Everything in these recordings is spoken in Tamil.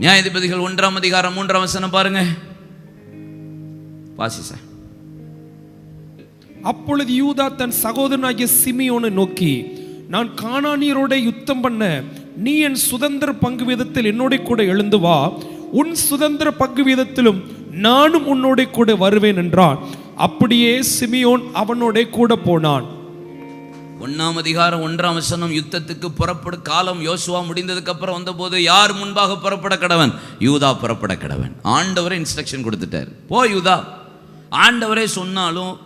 நியாயாதிபதிகள் ஒன்றாம் அதிகாரம் மூன்றாம் வசனம் பாருங்க. வாசி சார். அப்பொழுது யூதா தன் சகோதரனாகிய சிமியோனை நோக்கி நான் காணானியரோட யுத்தம் பண்ண நீ என் சுதந்திர பங்கு வீதத்தில் என்னோட கூட எழுந்து வா. உன் சுதந்திர பங்கு வீதத்திலும் நானும் உன்னோட கூட வருவேன் என்றான். அப்படியே சிமியோன் அவனோட கூட போனான். ஒன்றாம் அதிகாரம் ஒன்றாம் வசனம் யுத்தத்துக்கு புறப்பட காலம் யோசுவா முடிந்ததுக்கு அப்புறம் வந்தபோது யார் முன்பாக புறப்பட கடவன்? யூதா புறப்பட கடவன். ஆண்டவரே இன்ஸ்ட்ரக்ஷன் கொடுத்துட்டார். போ யூதா. ஆண்டவரே சொன்னாலும்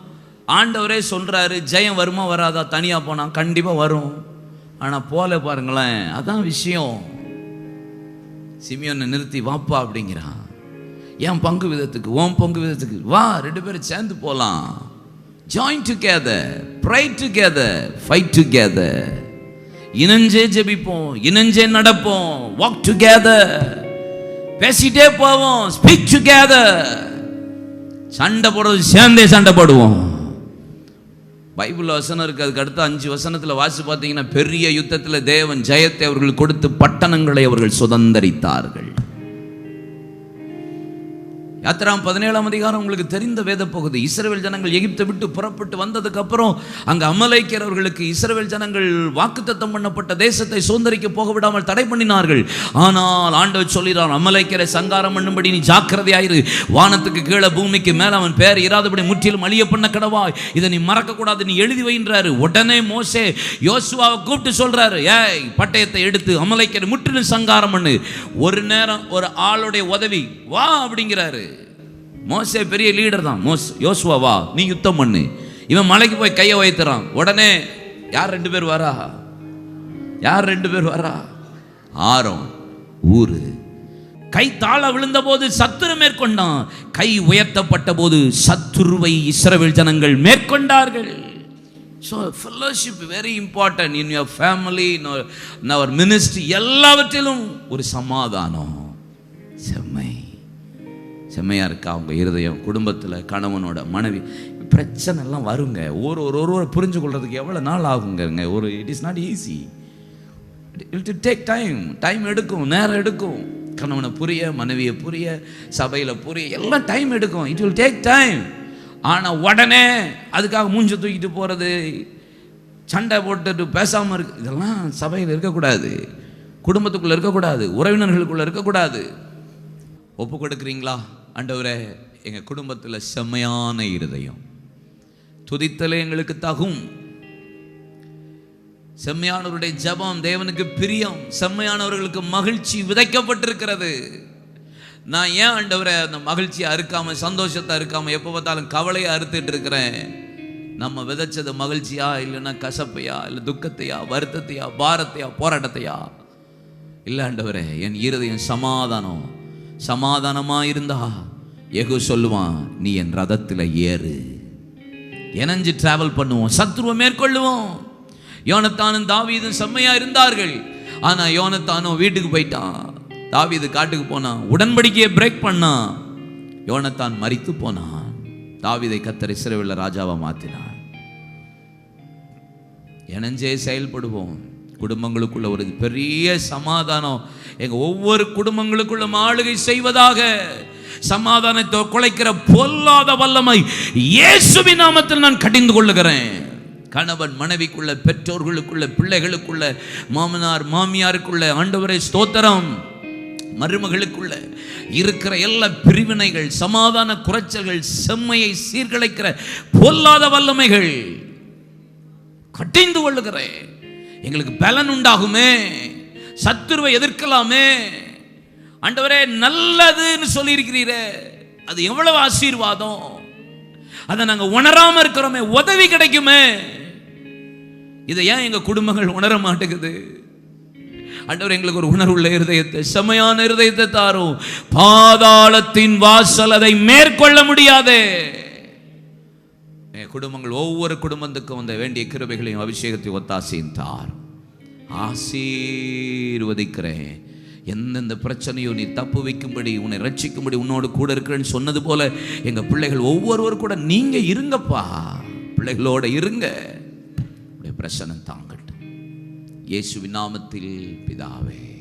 ஆண்டவரே சொல்றாரு ஜெயம் வருமா வராதா? தனியா போனா கண்டிப்பா வரும். ஆனா போல பாருங்களேன் அதான் விஷயம். சிமியோனை நிறுத்தி வாப்பா அப்படிங்கிறான். என் பங்கு விதத்துக்கு ஓம் பங்கு விதத்துக்கு வா ரெண்டு பேரும் சேர்ந்து போகலாம் join together pray together fight together இணைஞ்சே ஜெபிப்போம் இணைஞ்சே நடப்போம். வாக் டுகெதர் பேசிட்டே போவோம் ஸ்பீக் டுகெதர் சண்டை போடுறது சேர்ந்தே சண்டை போடுவோம். பைபிள் வசனம் இருக்கு. அதுக்கு அடுத்த அஞ்சு வசனத்தில் வாசி பார்த்தீங்கன்னா பெரிய யுத்தத்தில் தேவன் ஜெயத்தை அவர்கள் கொடுத்து பட்டணங்களை அவர்கள் சுதந்தரித்தார்கள். யாத்திராம் பதினேழாம் அதிகாரம் உங்களுக்கு தெரிந்த வேத பகுதி. இஸ்ரவேல் ஜனங்கள் எகிப்தை விட்டு புறப்பட்டு வந்ததுக்கு அப்புறம் அங்க அமலைக்கிறவர்களுக்கு இஸ்ரவேல் ஜனங்கள் வாக்குத்தத்தம் பண்ணப்பட்ட தேசத்தை சுதந்திரிக்க போக விடாமல் தடை பண்ணினார்கள். ஆனால் ஆண்டவர் சொல்கிறார் அமலைக்கரை சங்காரம் பண்ணும்படி நீ ஜாக்கிரதையாயிரு. வானத்துக்கு கீழே பூமிக்கு மேல அவன் பேர் இராதபடி முற்றிலும் அழிய பண்ண கடவாய். இதை நீ மறக்கக்கூடாது நீ எழுதி வைன்றாரு உடனே மோசே யோசுவாவை கூப்பிட்டு சொல்றாரு ஏய் பட்டயத்தை எடுத்து அமலைக்கரை முற்றிலும் சங்காரம் பண்ணு. ஒரு நேரம் ஒரு ஆளுடைய உதவி வா அப்படிங்கிறாரு. மோசே பெரிய லீடர் தான். மோஸ் யோசுவா வா நீ யுத்தம் பண்ணு. இவன் மலைக்கு போய் கையை வைத்துறான். உடனே யார் ரெண்டு பேர் வரா? யார் ரெண்டு பேர் வரா? ஆரம் ஊரு. கை தாழ விழுந்த போது சத்துரு மேற்கொண்டான். கை உயர்த்தப்பட்ட போது சத்துருவை இஸ்ரவேல் ஜனங்கள் மேற்கொண்டார்கள். So fellowship very important in your family in our ministry எல்லாவற்றிலும் ஒரு சமாதானம். செம்மையாக இருக்கா? அவங்க இருதயம் குடும்பத்தில் கணவனோட மனைவி. பிரச்சனைலாம் வருங்க. ஒரு ஒரு ஒருவரை புரிஞ்சு கொள்றதுக்கு எவ்வளோ நாள் ஆகுங்க ஒரு it is not easy it take time time எடுக்கும் நேரம் எடுக்கும். கணவனை புரிய மனைவியை புரிய சபையில் புரிய எல்லாம் டைம் எடுக்கும். இட் வில் டேக் டைம் ஆனால் உடனே அதுக்காக மூஞ்ச தூக்கிட்டு போகிறது சண்டை போட்டுட்டு பேசாமல் இருக்கு இதெல்லாம் சபையில் இருக்கக்கூடாது. குடும்பத்துக்குள்ளே இருக்கக்கூடாது. உறவினர்களுக்குள்ளே இருக்கக்கூடாது. ஒப்பு கொடுக்குறீங்களா? ஆண்டவரே எங்கள் குடும்பத்தில் செம்மையான இருதயம். துதித்தலே எங்களுக்கு தகும். செம்மையானவருடைய ஜெபம் தேவனுக்கு பிரியம். செம்மையானவர்களுக்கு மகிழ்ச்சி விதைக்கப்பட்டிருக்கிறது. நான் ஏன் ஆண்டவரை அந்த மகிழ்ச்சியை அறுக்காமல் சந்தோஷத்தை அறுக்காமல் எப்போ பார்த்தாலும் கவலையை அறுத்துட்டு இருக்கிறேன்? நம்ம விதைச்சது மகிழ்ச்சியா இல்லைன்னா கசப்பையா இல்லை துக்கத்தையா வருத்தத்தையா பாரத்தையா போராட்டத்தையா? இல்லை ஆண்டவரே என் இருதயம் சமாதானம். சமாதானமா இருந்தா எகு சொல்லுவான் நீ என் ரதத்தில் ஏறு. இணைஞ்சு டிராவல் பண்ணுவோம். சத்ருவை மேற்கொள்ளுவோம். யோனத்தானும் தாவீதும் செம்மையா இருந்தார்கள். ஆனா யோனத்தானும் வீட்டுக்கு போயிட்டான். தாவீது காட்டுக்கு போனான். உடன்படிக்கையை பிரேக் பண்ணான். யோனத்தான் மறித்து போனான். தாவிதை கத்தர் இஸ்ரவேல ராஜாவை மாத்தினான். இணைஞ்சே செயல்படுவோம். குடும்பங்களுக்குள்ள ஒரு பெரிய சமாதானம். எங்கள் ஒவ்வொரு குடும்பங்களுக்குள்ள ஆளுகை செய்வதாக சமாதானத்தை குலைக்கிற பொல்லாத வல்லமை இயேசுவின் நாமத்தில் நான் கடிந்து கொள்ளுகிறேன். கணவன் மனைவிக்குள்ள பெற்றோர்களுக்குள்ள பிள்ளைகளுக்குள்ள மாமனார் மாமியாருக்குள்ள ஆண்டவரை ஸ்தோத்திரம். மருமகளுக்குள்ள இருக்கிற எல்லா பிரிவினைகள் சமாதான குறைச்சல்கள் செம்மையை சீர்குலைக்கிற பொல்லாத வல்லமைகள். கட்டிந்து கொள்ளுகிறேன். எங்களுக்கு பலன் உண்டாகுமே. சத்துருவை எதிர்க்கலாமே. ஆண்டவரே நல்லதுன்னு சொல்லியிருக்கிறீரே. அது எவ்வளவு ஆசீர்வாதம். அதை நாங்கள் உணராம இருக்கிறோமே. உதவி கிடைக்குமே. இதை ஏன் எங்கள் குடும்பங்கள் உணர மாட்டேங்குது? ஆண்டவர் எங்களுக்கு ஒரு உணர்வுள்ள இருதயத்தை செமையான இருதயத்தை தாரும். பாதாளத்தின் வாசல் அதை மேற்கொள்ள முடியாதே. குடும்பங்கள் ஒவ்வொரு குடும்பத்துக்கும் வந்த வேண்டிய கிருபைகளையும் அபிஷேகத்தை ஒத்தாசையும் தார். ஆசீர்வதிக்கிறேன். எந்தெந்த பிரச்சனையோ நீ தப்பு வைக்கும்படி உன்னை ரட்சிக்கும்படி உன்னோடு கூட இருக்கிறேன்னு சொன்னது போல எங்கள் பிள்ளைகள் ஒவ்வொருவர் கூட நீங்கள் இருங்கப்பா. பிள்ளைகளோட இருங்க. உடைய பிரச்சனை தாங்கட்டும். இயேசுவின் நாமத்தில் பிதாவே.